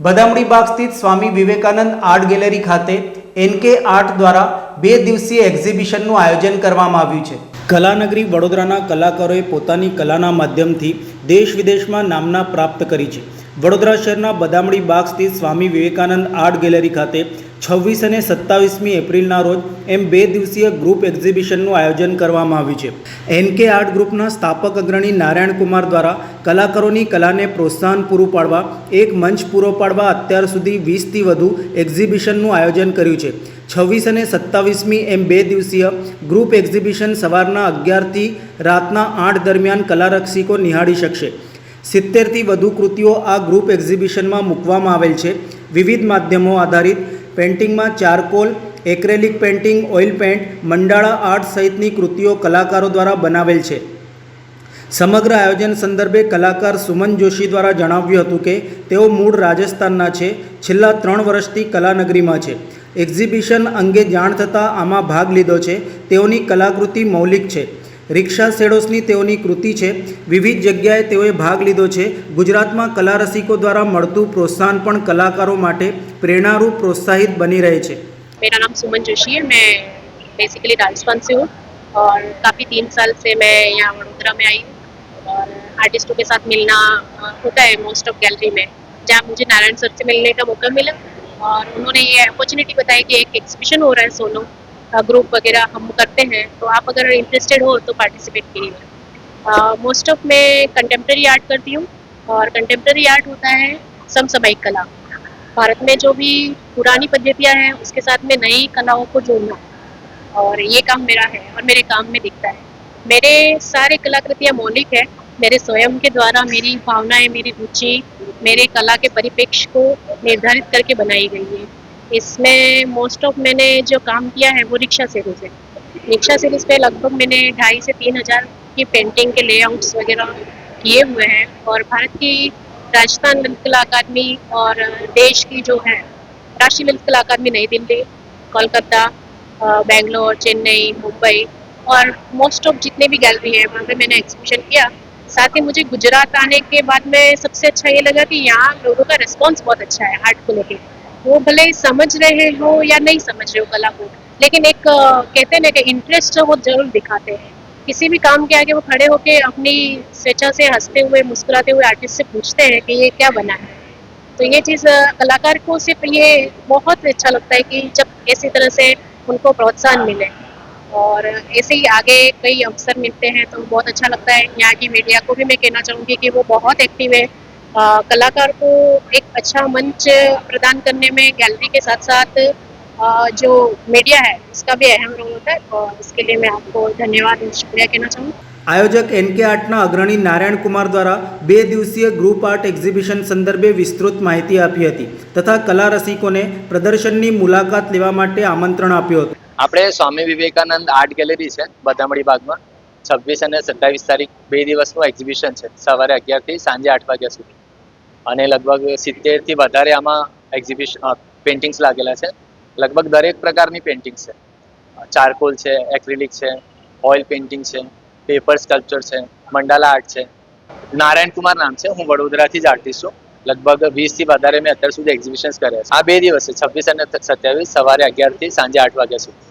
બદામડી બાગ સ્થિત Swami Vivekananda art gallery ખાતે NK art દ્વારા બે દિવસીય એક્ઝિબિશનનું આયોજન કરવામાં આવ્યું છે. કલાનગરી વડોદરાના કલાકારોએ પોતાની કલાના માધ્યમથી દેશ વિદેશમાં નામના પ્રાપ્ત કરી છે. વડોદરા શહેરના બદામડી બાગ સ્થિત સ્વામી વિવેકાનંદ આર્ટ ગેલેરી ખાતે છવ્વીસ અને સત્તાવીસમી એપ્રિલના રોજ એમ બે દિવસીય ગ્રુપ એક્ઝિબિશનનું આયોજન કરવામાં આવ્યું છે. એનકે આર્ટ ગ્રુપના સ્થાપક અગ્રણી નારાયણ કુમાર દ્વારા કલાકારોની કલાને પ્રોત્સાહન પૂરું પાડવા, એક મંચ પૂરો પાડવા અત્યાર સુધી વીસથી વધુ એક્ઝિબિશનનું આયોજન કર્યું છે. છવ્વીસ અને સત્તાવીસમી એમ બે દિવસીય ગ્રુપ એક્ઝિબિશન સવારના અગિયારથી રાતના આઠ દરમિયાન કલારક્ષિકો નિહાળી શકશે. સિત્તેરથી વધુ કૃતિઓ આ ગ્રુપ એક્ઝિબિશનમાં મૂકવામાં આવેલ છે. વિવિધ માધ્યમો આધારિત પેઇન્ટિંગમાં charcoal, acrylic painting, oil paint, mandala art સહિતની કૃતિઓ કલાકારો દ્વારા બનાવેલ છે. સમગ્ર આયોજન સંદર્ભે કલાકાર સુમન જોશી દ્વારા જણાવ્યું હતું કે તેઓ મૂળ રાજસ્થાનના છે, છેલ્લા ત્રણ વર્ષથી કલાનગરીમાં છે. એક્ઝિબિશન અંગે જાણ થતાં આમાં ભાગ લીધો છે. તેઓની કલાકૃતિ મૌલિક છે. રિક્ષા શેડોસની તેઓની કૃતિ છે વિવિધ જગ્યાએ તેઓએ ભાગ લીધો છે ગુજરાતમાં કલા રસિકો દ્વારા મળતું પ્રોત્સાહન પણ કલાકારો માટે પ્રેરણારૂપ પ્રોત્સાહિત બની રહે છે मेरा नाम सुमन जोशी है मैं बेसिकली राजस्थान से हूँ और काफ़ी तीन साल से मैं यहाँ वडोदरा में आई हूँ और आर्टिस्टों के साथ मिलना अ, होता है मोस्ट ऑफ गैलरी में जहाँ मुझे नारायण सर से मिलने का मौका मिला और उन्होंने ये अपॉर्चुनिटी बताई कि एक एग्जीबिशन हो रहा है सोलो ग्रुप वगैरह हम करते हैं तो आप अगर इंटरेस्टेड हो तो पार्टिसिपेट कीजिए मोस्ट ऑफ़ मैं कंटेम्प्रेरी आर्ट करती हूँ और कंटेम्प्रेरी आर्ट होता है समसामयिक कला। भारत में जो भी पुरानी पद्धतियाँ हैं, उसके साथ में नई कलाओं को जोड़ना। और ये काम मेरा है और मेरे काम में दिखता है। मेरे सारे कलाकृतियाँ मौलिक है। मेरे स्वयं के द्वारा मेरी भावनाएँ, मेरी रुचि, मेरे कला के परिप्रेक्ष्य को निर्धारित करके बनाई गई है। इसमें मोस्ट ऑफ़ मैंने जो काम किया है, वो रिक्शा सीरीज़ है। रिक्शा सीरीज़ पे लगभग मैंने ढाई से तीन हज़ार की पेंटिंग के लेआउट्स वगैरह किए हुए हैं और भारत की राजस्थान कला अकादमी और देश की जो है, राष्ट्रीय ललित कला अकादमी नई दिल्ली, कोलकाता बेंगलोर, चेन्नई, मुंबई और मोस्ट ऑफ़ जितने भी गैलरी हैं, वहाँ पे मैंने एग्जीबिशन किया। साथ ही मुझे गुजरात आने के बाद में सबसे अच्छा ये लगा कि यहाँ लोगों का रिस्पॉन्स बहुत अच्छा है आर्ट को लेके। वो भले समझ रहे हो या नहीं समझ रहे हो कला को, लेकिन एक कहते हैं ना कि इंटरेस्ट वो ज़रूर दिखाते हैं। किसी भी काम के आगे वो खड़े होके अपनी स्वेच्छा से हँसते हुए, मुस्कुराते हुए आर्टिस्ट से पूछते हैं कि ये क्या बना है। तो ये चीज़ कलाकार को सिर्फ़ ये बहुत अच्छा लगता है कि जब ऐसी तरह से उनको प्रोत्साहन मिले। और ऐसे ही आगे कई अवसर मिलते हैं तो बहुत अच्छा लगता है। यहाँ की मीडिया को भी मैं कहना चाहूँगी कि वो बहुत एक्टिव है। कलाकार को एक अच्छा मंच प्रदान करने में गैलरी के साथ साथ अ, जो मीडिया है उसका भी अहम रोल होता है और इसके लिए मैं आपको धन्यवाद और शुक्रिया कहना चाहूँगी આયોજક એનકે આર્ટના અગ્રણી નારાયણ કુમાર દ્વારા બે દિવસીય ગ્રુપ આર્ટ એક્ઝિબિશન સંદર્ભે વિસ્તૃત માહિતી આપી હતી તથા કલા રસિકોને પ્રદર્શનની મુલાકાત લેવા માટે આમંત્રણ આપ્યું હતું આપણે સ્વામી વિવેકાનંદ આર્ટ ગેલેરી છે બદામડી બાગમાં છવ્વીસ અને સત્તાવીસ તારીખ બે દિવસનું એક્ઝિબિશન છે સવારે અગિયારથી સાંજે આઠ વાગ્યા સુધી અને લગભગ સિત્તેરથી વધારે આમાં એક્ઝિબિશન પેઇન્ટિંગ્સ લાગેલા છે. લગભગ દરેક પ્રકારની પેઇન્ટિંગ છે. ચારકોલ છે એક્રિલિક છે ઓઇલ પેઇન્ટિંગ છે પેપર સ્કલ્પચર છે, મંડાલા આર્ટ છે. નારાયણ કુમાર નામ છે. હું વડોદરાથી જ આર્ટિસ્ટ છું. લગભગ વીસથી વધારે મેં અત્યાર સુધી એક્ઝિબિશન્સ કર્યા છે. આ બે દિવસ છે, છવ્વીસ અને સત્યાવીસ, સવારે અગિયારથી સાંજે આઠ વાગ્યા સુધી.